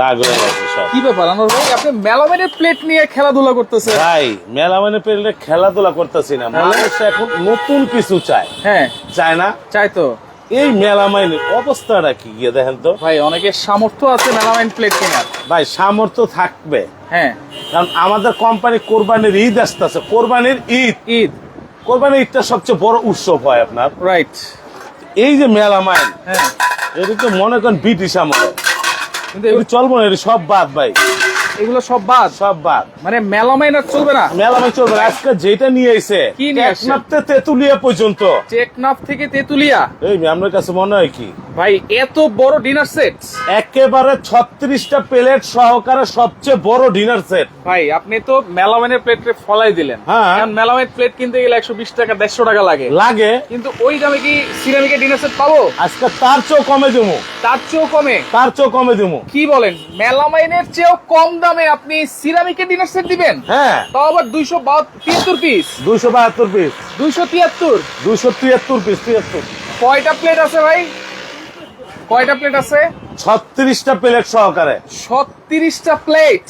দাগ হয়ে গেছে সব। কি ব্যাপার আনোয়ার ভাই? আপনি মেলামেনের প্লেট নিয়ে খেলাধুলা করতেছে ভাই মেলা মানে পেলে খেলাধুলা করতেছি না? মানুষ এখন নতুন কিছু চায়। হ্যাঁ। চায় না? চাই তো। এই মেলা মাইনের অবস্থাটা কি গিয়ে দেখেন তো? ভাই অনেকের সামর্থ্য আছে মেলামাইন প্লেট কেনার। ভাই সামর্থ্য থাকবে। হ্যাঁ। কারণ আমাদের কোম্পানি কোরবানির ঈদ আসতেছে। কোরবানির ঈদ। ঈদ। কোরবানির ঈদটা সবচেয়ে বড় উৎসব হয় আপনার। রাইট এই যে মেলামাইন হ্যাঁ। এটা তো মনে করেন ব্রিটিশ আমলে কিন্তু এগুলো চলবো না সব বাদ ভাই। এগুলো সব বাদ? সব বাদ। মানে মেলামাইন আর চলবে না? মেলা মাইন চলবে না। আজকে যেটা নিয়ে আইছে কি নিয়ে আসছে? তেতুলিয়া পর্যন্ত। চেকনাফ থেকে তেতুলিয়া? এই আপনার কাছে মনে হয় কি? ভাই এত বড় ডিনার সেট একেবারে ছত্রিশটা প্লেট সহকারে সবচেয়ে বড় ডিনার সেট ভাই আপনি তো মেলামাইনের প্লেট ফলাই দিলেন। হ্যাঁ। মেলামাইন প্লেট কিনতে গেলে একশো বিশ টাকা দেড়শো টাকা লাগে। লাগে। কিন্তু ওই দামে কি সিরামিকের ডিনার সেট পাবো? আজকে তার চেয়েও কমে দেবো। তার চেয়েও কমে? তার চেয়েও কমে দেবো। কি বলেন? মেলামাইনের চেয়েও কম দামে আপনি সিরামিকের ডিনার সেট দিবেন? হ্যাঁ। তাও আবার দুইশো তিয়াত্তর পিস দুইশো বাহাত্তর পিস দুইশো তিয়াত্তর? দুইশো তিয়াত্তর পিস তিয়াত্তর। কয়টা প্লেট আছে ভাই? কয়টা প্লেট আছে? ছত্রিশটা প্লেট সহকারে। ছত্রিশটা প্লেট